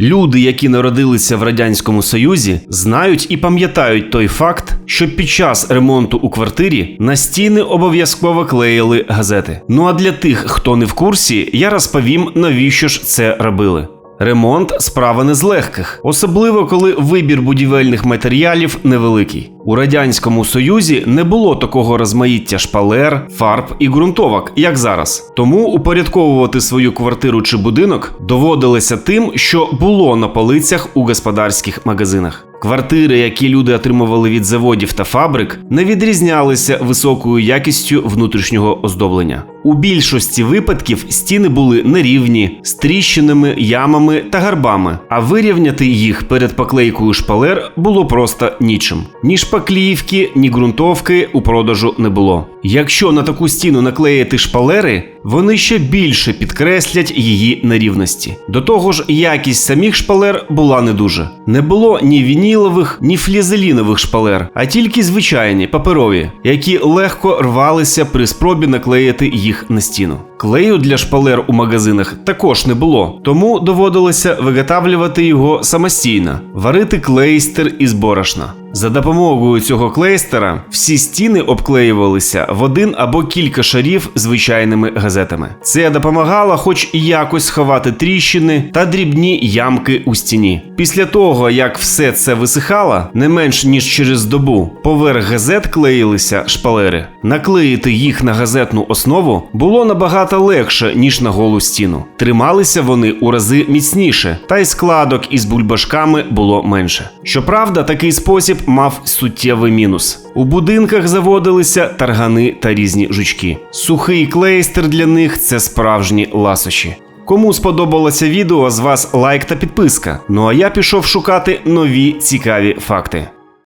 Люди, які народилися в радянському союзі, знають і пам'ятають той факт, що під час ремонту у квартирі на стіни обов'язково клеїли газети. Ну а для тих, хто не в курсі, я розповім, навіщо ж це робили. Ремонт справа не з легких, особливо коли вибір будівельних матеріалів невеликий. У радянському союзі не було такого розмаїття шпалер, фарб і ґрунтовок, як зараз. Тому упорядковувати свою квартиру чи будинок доводилося тим, що було на полицях у господарських магазинах. Квартири, які люди отримували від заводів та фабрик, не відрізнялися високою якістю внутрішнього оздоблення. У більшості випадків стіни були нерівні, з тріщинами, ямами та гарбами, а вирівняти їх перед поклейкою шпалер було просто нічим. Ні шпаклівки, ні ґрунтовки у продажу не було. Якщо на таку стіну наклеїти шпалери, вони ще більше підкреслять її нерівності. До того ж, якість самих шпалер була не дуже. Не було ні вінілових, ні флізелінових шпалер, а тільки звичайні паперові, які легко рвалися при спробі наклеїти їх на стіну. Клею для шпалер у магазинах також не було, тому доводилося виготовлювати його самостійно, варити клейстер із борошна. За допомогою цього клейстера всі стіни обклеювалися в один або кілька шарів звичайними газетами. Це допомагало хоч якось сховати тріщини та дрібні ямки у стіні. Після того, як все це висихало, не менш ніж через добу, поверх газет клеїлися шпалери. Наклеїти їх на газетну основу було набагато легше, ніж на голу стіну. Трималися вони у рази міцніше, та й складок із бульбашками було менше. Щоправда, такий спосіб мав суттєвий мінус. У будинках заводилися таргани та різні жучки. Сухий клейстер для них це справжні ласощі. Кому сподобалося відео, з вас лайк та підписка. Ну а я пішов шукати нові цікаві факти.